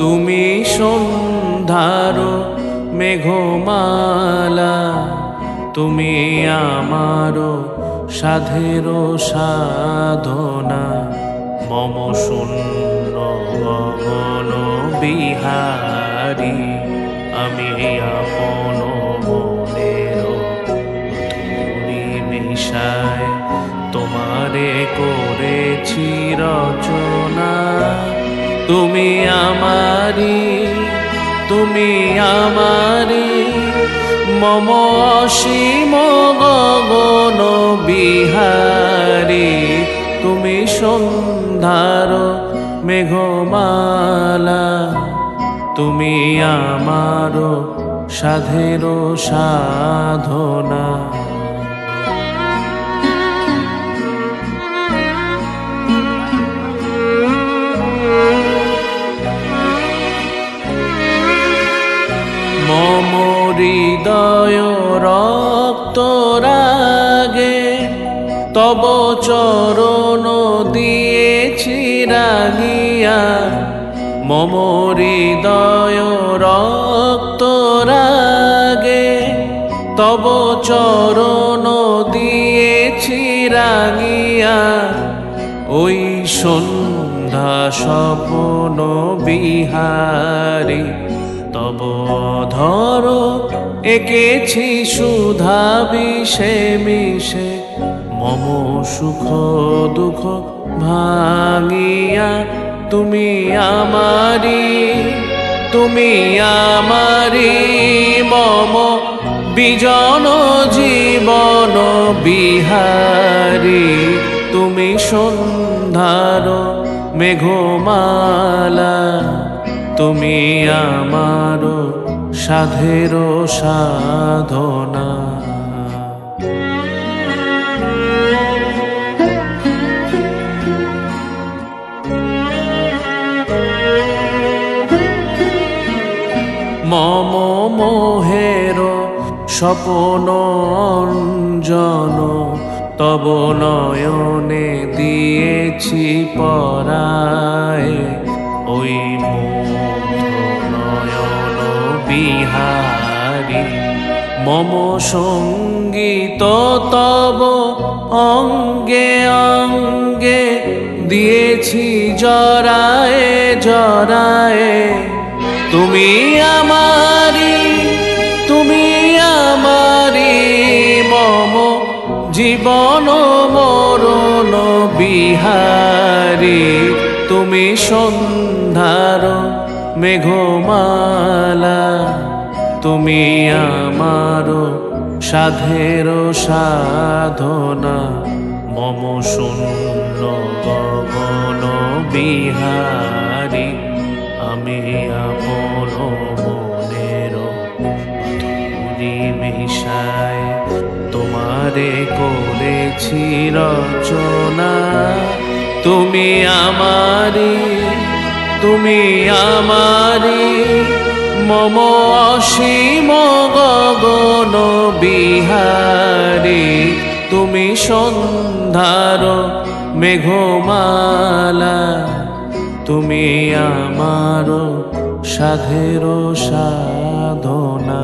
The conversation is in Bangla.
তুমি সন্ধ্যার মেঘমালা, তুমি আমার সাধের সাধনা। মম শূন্য বিহারী, আমি আপন মনের ধুরি মিশায় তোমারে করেছি রচনা। তুমি আমারি তুমি আমারি, মম অসীম গগন বিহারী, তুমি সন্ধ্যার মেঘমালা, তুমি আমার সাধের সাধনা। তব চরণ দিয়েছি রাগিয়া। মম হৃদয় রক্ত রাগে, তব চরণ দিয়েছি রাগিয়া। ওই সন্ধ্যা স্বপ্ন বিহারী, তব ধর এঁকেছি সুধা বিষে মিশে। মম সুখ দুঃখ ভাঙিয়া তুমি আমারি তুমি আমারি মম বিজন জীবন বিহারী। তুমি সন্ধ্যার মেঘমালা, তুমি আমার সাধের সাধনা। স্বপন অঞ্জন, তব নয়নে দিয়েছি পরায়। ওই নয়ন বিহারী, মম সংগীত তব অঙ্গে অঙ্গে দিয়েছি জরায় জরায়। তুমি আমারি জীবন মরণ বিহারী, তুমি সন্ধ্যার মেঘমালা, তুমি আমার সাধের সাধনা, মম শূন্য গগন বিহারী, আমি আপন মনের ধুরি তোমারে করেছি রচনা তুমি আমারি তুমি আমারি মম অসীম গগন বিহারী। তুমি সন্ধ্যার মেঘমালা, তুমি আমার সাধের সাধনা।